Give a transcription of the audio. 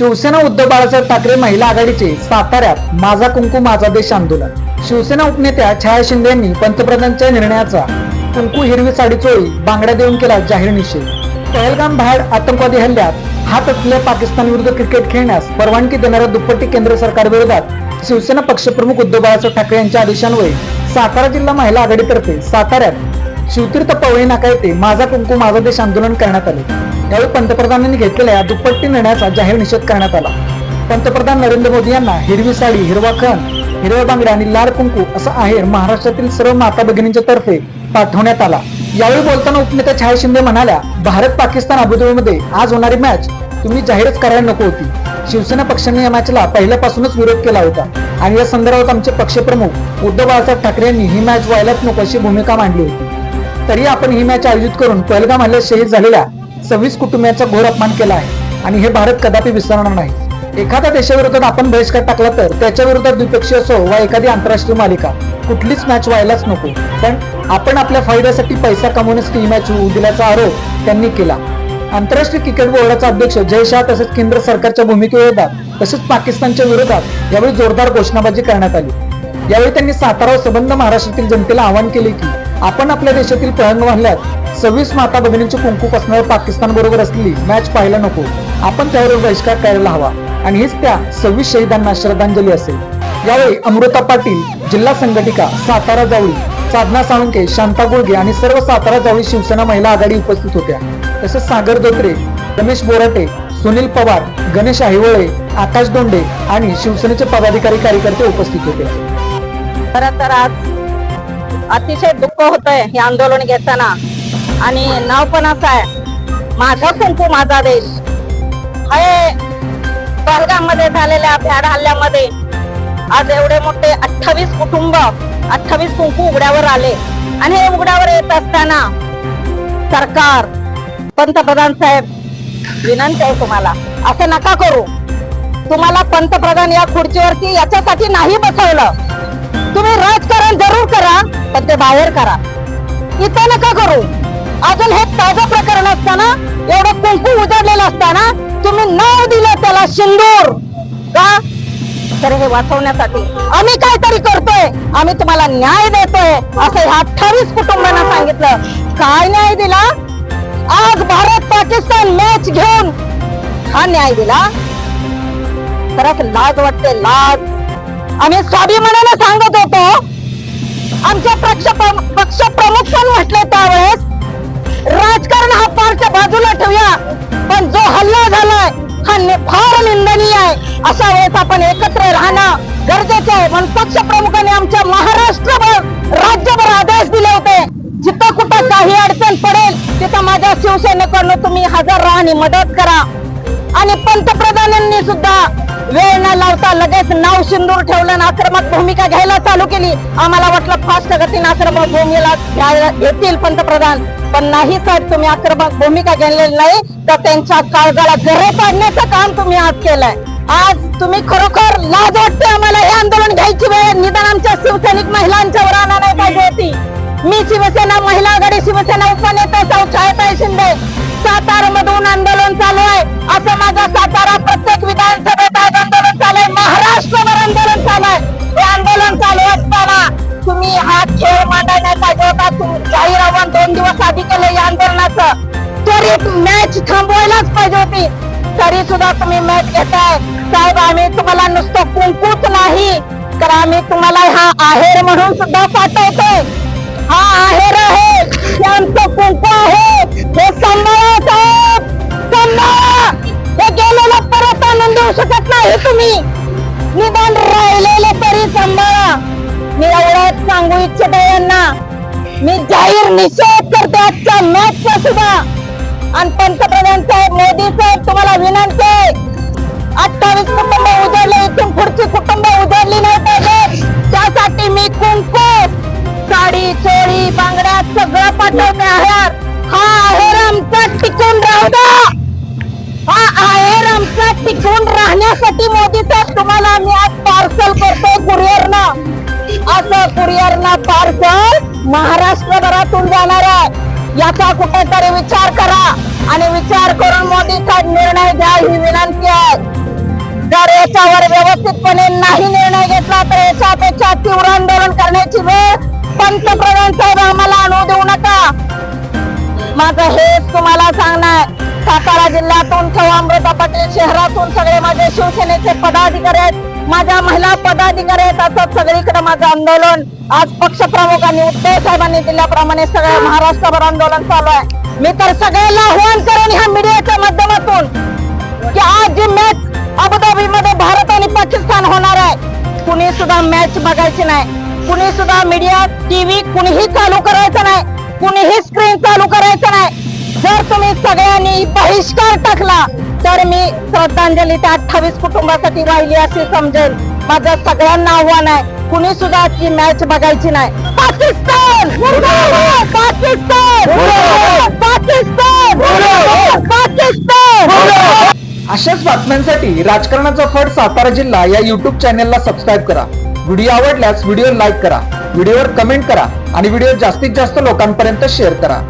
शिवसेना उद्धव बाळासाहेब ठाकरे महिला आघाडीचे साताऱ्यात माझा कुंकू माझा देश आंदोलन. शिवसेना उपनेत्या छाया शिंदे यांनी पंतप्रधानांच्या निर्णयाचा कुंकू हिरवी साडी चोळी बांगड्या देऊन केला जाहीर निषेध. पहलगाम बाहेर आतंकवादी हल्ल्यात हात असलेल्या पाकिस्तान विरुद्ध क्रिकेट खेळण्यास परवानगी देणाऱ्या दुप्पटी केंद्र सरकार विरोधात शिवसेना पक्षप्रमुख उद्धव बाळासाहेब ठाकरे यांच्या आदेशान्वये सातारा जिल्हा महिला आघाडीतर्फे साताऱ्यात शिवतीर्थ पवळे नाका येथे माझा कुंकू माझा देश आंदोलन करण्यात आले. यावेळी पंतप्रधानांनी घेतलेल्या या दुप्पटी निर्णयाचा जाहीर निषेध करण्यात आला. पंतप्रधान नरेंद्र मोदी यांना हिरवी साडी हिरवा खण हिरव्या बांगड्या आणि लाल कुंकू असा आहेर महाराष्ट्रातील सर्व माता भगिनींच्या तर्फे पाठवण्यात आला. यावेळी बोलताना उपनेत्या छाया शिंदे म्हणाल्या भारत पाकिस्तान अबुधाबीमध्ये आज होणारी मॅच तुम्ही जाहीरच करायला नको होती. शिवसेना पक्षाने या मॅचला पहिल्यापासूनच विरोध केला होता. आणि या संदर्भात आमचे पक्षप्रमुख उद्धव बाळासाहेब ठाकरे यांनी ही मॅच व्हायलाच नको अशी भूमिका मांडली होती. तरी आपण ही मॅच आयोजित करून पहलगाम हल्ल्यात शहीद झालेल्या सव्वीस कुटुंबियांचा घोर अपमान केला आहे. आणि हे भारत कदापि विसरणार नाही. एखाद्या देशाविरोधात आपण बहिष्कार टाकला तर त्याच्या विरोधात द्विपक्षीय असो वा एखादी आंतरराष्ट्रीय मालिका कुठलीच मॅच व्हायलाच नको. पण आपण आपल्या फायद्यासाठी पैसा कमवण्यासाठी ही मॅच होऊ दिल्याचा आरोप त्यांनी केला. आंतरराष्ट्रीय क्रिकेट बोर्डाचा अध्यक्ष जय शाह तसेच केंद्र सरकारच्या भूमिकेविरोधात तसेच पाकिस्तानच्या विरोधात यावेळी जोरदार घोषणाबाजी करण्यात आली. यावेळी त्यांनी सातारा संबंध महाराष्ट्रातील जनतेला आवाहन केले की आपण आपल्या देशातील पळंग हल्ल्यात सव्वीस माता भगिनींचे कुंकू कसणाऱ्या पाकिस्तान बरोबर असलेली मॅच पाहायला नको. आपण त्यावर बहिष्कार करायला हवा. आणि हीच त्या सव्वीस शहीदांना श्रद्धांजली असेल. यावेळी अमृता पाटील जिल्हा संघटिका सातारा जावळी साधना साळुंके शांता गुळगे आणि सर्व सातारा जावळी शिवसेना महिला आघाडी उपस्थित होत्या. तसेच सागर धोत्रे रमेश बोराटे सुनील पवार गणेश आहिवळे आकाश दोंडे आणि शिवसेनेचे पदाधिकारी कार्यकर्ते उपस्थित होते. खरं तर आज अतिशय दुःख होतंय हे आंदोलन घेताना. आणि नाव पण असं आहे माझा कुंकू माझा देश. हे पहलगाम झालेल्या भ्याड हल्ल्यामध्ये आज एवढे मोठे अठ्ठावीस कुटुंब अठ्ठावीस कुंकू उघड्यावर आले. आणि हे उघड्यावर येत असताना सरकार पंतप्रधान साहेब विनंती आहे तुम्हाला असं नका करू. तुम्हाला पंतप्रधान या खुर्चीवरती याच्यासाठी नाही बसवलं. तुम्ही राजकारण जरूर करा पण ते बाहेर करा. इथं नका करू. अजून हे ताजं प्रकरण असताना एवढं कुंकू उजडलेलं असताना तुम्ही नाव दिलं त्याला सिंदूर का? तर हे वाचवण्यासाठी आम्ही काहीतरी करतोय. आम्ही तुम्हाला न्याय देतोय असं ह्या अठ्ठावीस कुटुंबांना सांगितलं. काय न्याय दिला? आज भारत पाकिस्तान मॅच घेऊन हा न्याय दिला. खरंच लाज वाटते लाज. आम्ही स्वाभिमानाने सांगत होतो. आमच्या पक्ष पक्ष प्रमुख पण म्हटले त्यावेळेस राजकारण हा पारच्या बाजूला ठेवूया पण जो हल्ला झालाय हा फार निंदनीय आहे. अशा वेळेस आपण एकत्र राहणं गरजेचं आहे. म्हणून पक्ष प्रमुखांनी आमच्या महाराष्ट्रभर राज्यभर आदेश दिले होते. जिथं कुठं काही अडचण पडेल तिथं माझ्या शिवसेनेकडनं तुम्ही हजर राहा आणि मदत करा. आणि पंतप्रधानांनी सुद्धा वेळ न लावता लगेच नाव सिंदूर ठेवलं आक्रमक भूमिका घ्यायला चालू केली. आम्हाला वाटलं फास्ट गतीने आक्रमक भूमीला घेतील पंतप्रधान. पण नाही साहेब तुम्ही आक्रमक भूमिका घेतलेली नाही तर त्यांच्या काळजाला गरे पाडण्याचं काम तुम्ही आज केलंय. आज तुम्ही खरोखर लाज वाटते आम्हाला हे आंदोलन घ्यायची वेळ. निदान आमच्या शिवसैनिक महिलांच्यावर आणा नाही पाहिजे होती. मी शिवसेना महिला आघाडी शिवसेना उपनेता सौ छायाताई शिंदे. सातारा मधून आंदोलन चालू आहे. असं माझा सातारा प्रत्येक विधानसभा दोन केलं या आंदोलनाचं त्वरित मॅच थांबवायलाच पाहिजे होती. तरी सुद्धा तुम्ही मॅच घेताय. साहेब आम्ही तुम्हाला नुसतं कुंकूच नाही. तर आम्ही तुम्हाला हा आहेर म्हणून सुद्धा पाठवतोय. हा आहेर आहे. हे आमचं कुंकू आहे. हे सांभाळा साहेब. सांभाळा. हे गेलेलं परत आणून देऊ शकत नाही तुम्ही. निदान राहिलेलं तरी सांभाळा. मी एवढंच सांगू इच्छिते यांना. मी जाहीर निषेध करते आजच्या मॅचचा सुद्धा. आणि पंतप्रधान साहेब मोदी साहेब तुम्हाला विनंती आहे. अठ्ठावीस कुटुंब उजळले इथून पुढची कुटुंब उजळली नाही पाहिजे. त्यासाठी मी कुंकू साडी चोळी बांगड्या सगळं पाठवते आहेर हा आहेर आमचा टिकून राहू द्या. हा आहेर आमचा टिकून राहण्यासाठी मोदी साहेब तुम्हाला मी आज पार्सल करतोय कुरिअरनं. असं कुरिअरनं पार्सल महाराष्ट्रभरातून जाणार आहे. याचा कुठेतरी विचार करा आणि विचार करून मोदी साहेब निर्णय घ्या ही विनंती आहे. जर याच्यावर व्यवस्थितपणे नाही निर्णय घेतला तर याच्यापेक्षा तीव्र आंदोलन करण्याची वेळ पंतप्रधान साहेब आम्हाला आणू देऊ नका. माझं हेच तुम्हाला सांगणार आहे. सातारा जिल्ह्यातून किंवा अमृता पटेल शहरातून सगळे माझे शिवसेनेचे पदाधिकारी आहेत. माझ्या महिला पदाधिकारी आहेत. असं सगळीकडे माझं आंदोलन. आज पक्षप्रमुखांनी उद्धव साहेबांनी दिल्याप्रमाणे सगळ्या महाराष्ट्रभर आंदोलन चालू आहे. मी तर सगळ्यांना आव्हान करेन ह्या मीडियाच्या माध्यमातून की आज जी मॅच अबुधाबी मध्ये भारत आणि पाकिस्तान होणार आहे कुणी सुद्धा मॅच बघायची नाही. कुणी सुद्धा मीडिया टीव्ही कुणीही चालू करायचं नाही. कुणीही स्क्रीन चालू करायचं नाही. जर तुम्ही सगळ्यांनी बहिष्कार टाकला तर मी श्रद्धांजली त्या अठ्ठावीस कुटुंबासाठी वाहिली असे समजेल माझं सगळ्यांना आव्हान आहे कुणी सुद्धा ती मॅच बघायची नाही. पाकिस्तान! पाकिस्तान! पाकिस्तान! पाकिस्तान! अशाच बातम्यांसाठी राजकारणाचा फड सातारा जिल्हा या युट्यूब चॅनेलला सबस्क्राईब करा. व्हिडिओ आवडल्यास व्हिडिओ लाईक करा व्हिडिओवर कमेंट करा आणि व्हिडिओ जास्तीत जास्त लोकांपर्यंत शेअर करा.